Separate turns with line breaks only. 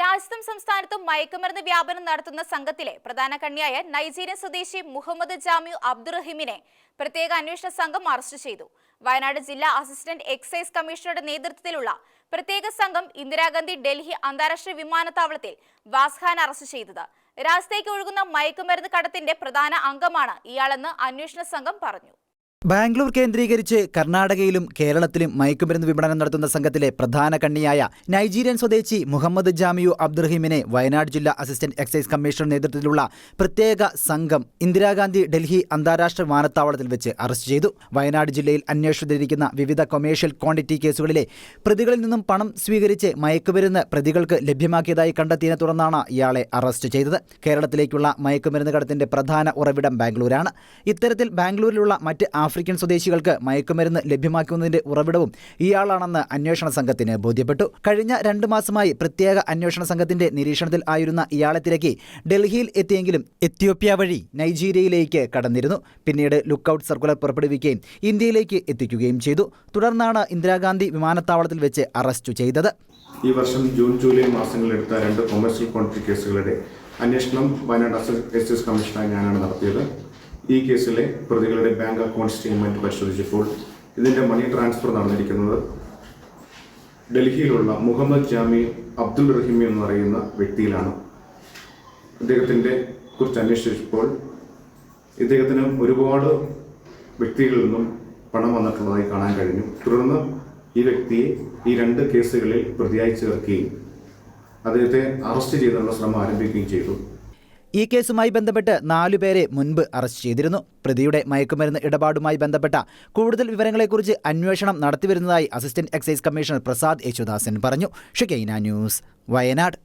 രാജ്യത്തും സംസ്ഥാനത്തും മയക്കുമരുന്ന് വ്യാപനം നടത്തുന്ന സംഘത്തിലെ പ്രധാന കണ്ണിയായ നൈജീരിയൻ സ്വദേശി മുഹമ്മദ് ജാമ്യു അബ്ദുറഹിമിനെ പ്രത്യേക അന്വേഷണ സംഘം അറസ്റ്റ് ചെയ്തു. വയനാട് ജില്ലാ അസിസ്റ്റന്റ് എക്സൈസ് കമ്മീഷണറുടെ നേതൃത്വത്തിലുള്ള പ്രത്യേക സംഘം ഇന്ദിരാഗാന്ധി ഡൽഹി അന്താരാഷ്ട്ര വിമാനത്താവളത്തിൽ വാസ്ഖാൻ അറസ്റ്റ് ചെയ്തത്. രാജ്യത്തേക്ക് ഒഴുകുന്ന മയക്കുമരുന്ന് കടത്തിന്റെ പ്രധാന അംഗമാണ് ഇയാളെന്ന് അന്വേഷണ സംഘം പറഞ്ഞു.
ബാംഗ്ലൂർ കേന്ദ്രീകരിച്ച് കർണാടകയിലും കേരളത്തിലും മയക്കുമരുന്ന് വിപണനം നടത്തുന്ന സംഘത്തിലെ പ്രധാന കണ്ണിയായ നൈജീരിയൻ സ്വദേശി മുഹമ്മദ് ജാമിയു അബ്ദുറഹിമിനെ വയനാട് ജില്ലാ അസിസ്റ്റന്റ് എക്സൈസ് കമ്മീഷണർ നേതൃത്വത്തിലുള്ള പ്രത്യേക സംഘം ഇന്ദിരാഗാന്ധി ഡൽഹി അന്താരാഷ്ട്ര വിമാനത്താവളത്തിൽ വെച്ച് അറസ്റ്റ് ചെയ്തു. വയനാട് ജില്ലയിൽ അന്വേഷണത്തിലിരിക്കുന്ന വിവിധ കൊമേഴ്ഷ്യൽ ക്വാണ്ടിറ്റി കേസുകളിലെ പ്രതികളിൽ നിന്നും പണം സ്വീകരിച്ച് മയക്കുമരുന്ന് പ്രതികൾക്ക് ലഭ്യമാക്കിയതായി കണ്ടെത്തിയതിനെ തുടർന്നാണ് ഇയാളെ അറസ്റ്റ് ചെയ്തത്. കേരളത്തിലേക്കുള്ള മയക്കുമരുന്ന് കടത്തിന്റെ പ്രധാന ഉറവിടം ബാംഗ്ലൂരാണ്. ഇത്തരത്തിൽ ബാംഗ്ലൂരിലുള്ള മറ്റ് ആഫ്രിക്കൻ സ്വദേശികൾക്ക് മയക്കുമരുന്ന് ലഭ്യമാക്കുന്നതിന്റെ ഉറവിടവും ഇയാളാണെന്ന് അന്വേഷണ സംഘത്തിന് ബോധ്യപ്പെട്ടു. കഴിഞ്ഞ രണ്ട് മാസമായി പ്രത്യേക അന്വേഷണ സംഘത്തിന്റെ നിരീക്ഷണത്തിൽ ആയിരുന്ന ഇയാളെ തിരക്കി ഡൽഹിയിൽ എത്തിയെങ്കിലും എത്യോപ്യ വഴി നൈജീരിയയിലേക്ക് കടന്നിരുന്നു. പിന്നീട് ലുക്കൌട്ട് സർക്കുലർ പുറപ്പെടുവിക്കുകയും ഇന്ത്യയിലേക്ക് എത്തിക്കുകയും ചെയ്തു. തുടർന്നാണ് ഇന്ദിരാഗാന്ധി വിമാനത്താവളത്തിൽ വെച്ച് അറസ്റ്റ് ചെയ്തത്.
ഈ വർഷം ജൂൺ ജൂലൈ മാസങ്ങളിൽ എടുത്ത രണ്ട് കൊമേഴ്സ്യൽ കോൺട്രി കേസുകളുടെ അന്വേഷണം വയനാട് എക്സൈസ് കമ്മീഷനായി ഞാനാണ് നടത്തിയത്. ഈ കേസിലെ പ്രതികളുടെ ബാങ്ക് അക്കൗണ്ട് സ്റ്റേറ്റ്മെന്റ് പരിശോധിച്ചപ്പോൾ ഇതിന്റെ മണി ട്രാൻസ്ഫർ നടന്നിരിക്കുന്നത് ഡൽഹിയിലുള്ള മുഹമ്മദ് ജാമി അബ്ദുൾ റഹീമി എന്നറിയുന്ന വ്യക്തിയിലാണ്. ഇദ്ദേഹത്തിന്റെ കുറിച്ച് അന്വേഷിച്ചപ്പോൾ ഇദ്ദേഹത്തിന് ഒരുപാട് വ്യക്തികളിൽ നിന്നും പണം വന്നിട്ടുള്ളതായി കാണാൻ കഴിഞ്ഞു. തുടർന്ന് ഈ വ്യക്തിയെ ഈ രണ്ട് കേസുകളിൽ പ്രതിയായി ചേർക്കുകയും അദ്ദേഹത്തെ അറസ്റ്റ് ചെയ്തുള്ള ശ്രമം ആരംഭിക്കുകയും ചെയ്തു.
ഈ കേസുമായി ബന്ധപ്പെട്ട് നാലുപേരെ മുൻപ് അറസ്റ്റ് ചെയ്തിരുന്നു. പ്രതിയുടെ മയക്കുമരുന്ന് ഇടപാടുമായി ബന്ധപ്പെട്ട കൂടുതൽ വിവരങ്ങളെക്കുറിച്ച് അന്വേഷണം നടത്തിവരുന്നതായി assistant excise commissioner Prasad Yesudasan പറഞ്ഞു. ഷുക്കൈന ന്യൂസ് വയനാട്.